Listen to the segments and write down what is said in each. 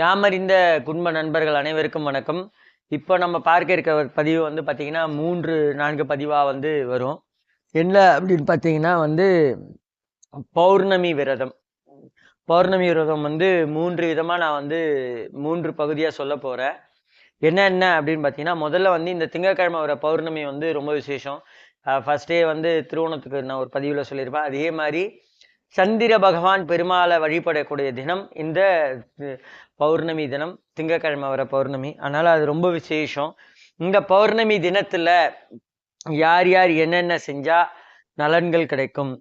யாமறிந்த குடும்ப நண்பர்கள் அனைவருக்கும் வணக்கம். இப்போ நம்ம பார்க்க இருக்க ஒரு பதிவு வந்து பார்த்திங்கன்னா மூன்று நான்கு பதிவாக வந்து வரும். என்ன அப்படின்னு பார்த்தீங்கன்னா வந்து பௌர்ணமி விரதம். பௌர்ணமி விரதம் வந்து மூன்று விதமாக நான் வந்து மூன்று பகுதியாக சொல்ல போகிறேன் என்ன என்ன அப்படின்னு பார்த்தீங்கன்னா முதல்ல வந்து இந்த திங்கட்கிழமை வர பௌர்ணமி வந்து ரொம்ப விசேஷம். ஃபஸ்ட்டே வந்து திருவோணத்துக்கு நான் ஒரு பதிவில் சொல்லியிருப்பேன். அதே மாதிரி சந்திர பகவான் பெருமாளை வழிபடக்கூடிய தினம் இந்த பௌர்ணமி தினம் திங்கட்கிழமை வர பௌர்ணமி. அதனால் அது ரொம்ப விசேஷம். இந்த பௌர்ணமி தினத்தில் யார் யார் என்னென்ன செஞ்சால் நலன்கள் கிடைக்கும்?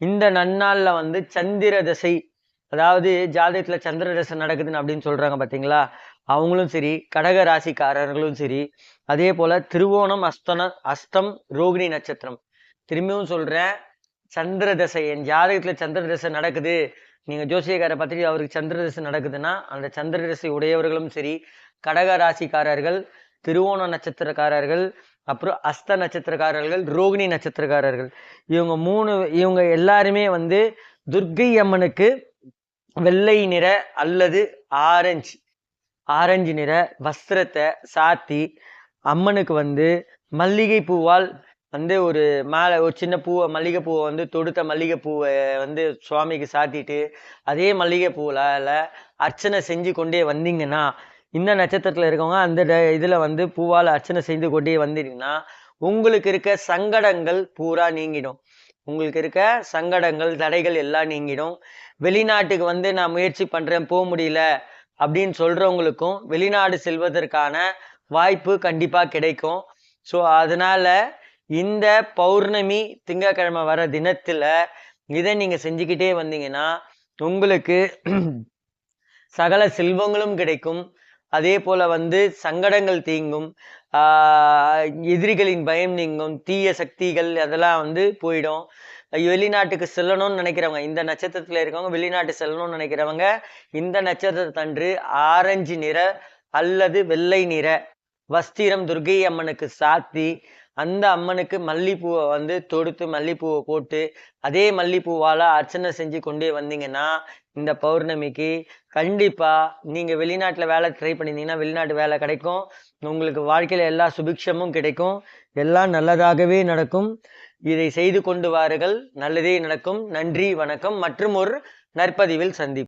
இந்த நன்னாளில் வந்து சந்திர தசை அதாவது ஜாதகத்தில் சந்திர தசை நடக்குதுன்னு அப்படின்னு சொல்கிறாங்க பார்த்தீங்களா அவங்களும் சரி கடக ராசிக்காரர்களும் சரி அதே போல் திருவோணம் அஸ்தன அஸ்தம் ரோகிணி நட்சத்திரம். திரும்பியும் சொல்கிறேன் சந்திர தசை என் ஜாதகத்துல சந்திர தசை நடக்குது. நீங்க ஜோசியக்கார பத்திரிகை அவருக்கு சந்திர தசை நடக்குதுன்னா அந்த சந்திர தசை உடையவர்களும் சரி கடக ராசிக்காரர்கள் திருவோண நட்சத்திரக்காரர்கள் அப்புறம் அஸ்த நட்சத்திரக்காரர்கள் ரோகிணி நட்சத்திரக்காரர்கள். இவங்க மூணு இவங்க எல்லாருமே வந்து துர்க்கை அம்மனுக்கு வெள்ளை நிற அல்லது ஆரஞ்சு ஆரஞ்சு நிற வஸ்திரத்தை சாத்தி அம்மனுக்கு வந்து மல்லிகை பூவால் வந்து ஒரு மேலே ஒரு சின்ன பூவை மல்லிகைப்பூவை வந்து தொடுத்த மல்லிகைப்பூவை வந்து சுவாமிக்கு சாத்திட்டு அதே மல்லிகைப்பூவில் அர்ச்சனை செஞ்சு கொண்டே வந்தீங்கன்னா இந்த நட்சத்திரத்தில் இருக்கவங்க அந்த ட- வந்து பூவால் அர்ச்சனை செஞ்சு கொண்டே வந்தீங்கன்னா உங்களுக்கு இருக்க சங்கடங்கள் பூரா நீங்கிடும். உங்களுக்கு இருக்க சங்கடங்கள் தடைகள் எல்லாம் நீங்கிடும். வெளிநாட்டுக்கு வந்து நான் முயற்சி பண்ணுறேன் போக முடியல அப்படின்னு சொல்கிறவங்களுக்கும் வெளிநாடு செல்வதற்கான வாய்ப்பு கண்டிப்பாக கிடைக்கும். ஸோ அதனால இந்த பௌர்ணமி திங்கட்கிழமை வர தினத்துல இதை நீங்க செஞ்சுக்கிட்டே வந்தீங்கன்னா உங்களுக்கு சகல செல்வங்களும் கிடைக்கும். அதே போல வந்து சங்கடங்கள் தீங்கும் எதிரிகளின் பயம் நீங்கும் தீய சக்திகள் அதெல்லாம் வந்து போயிடும். வெளிநாட்டுக்கு செல்லணும்னு நினைக்கிறவங்க இந்த நட்சத்திரத்துல இருக்கவங்க வெளிநாட்டு செல்லணும்னு நினைக்கிறவங்க இந்த நட்சத்திரத்தன்று ஆரஞ்சு நிற அல்லது வெள்ளை நிற வஸ்திரம் துர்க்கை அம்மனுக்கு சாத்தி அந்த அம்மனுக்கு மல்லிப்பூவை வந்து தொடுத்து மல்லிப்பூவை போட்டு அதே மல்லிப்பூவால் அர்ச்சனை செஞ்சு கொண்டே வந்தீங்கன்னா இந்த பௌர்ணமிக்கு கண்டிப்பாக நீங்கள் வெளிநாட்டில் வேலை ட்ரை பண்ணியிருந்தீங்கன்னா வெளிநாட்டு வேலை கிடைக்கும். உங்களுக்கு வாழ்க்கையில் எல்லா சுபிக்ஷமும் கிடைக்கும். எல்லாம் நல்லதாகவே நடக்கும். இதை செய்து கொண்டு வாருங்கள். நல்லதே நடக்கும். நன்றி வணக்கம். மற்றும் ஒரு நற்பதிவில் சந்திப்போம்.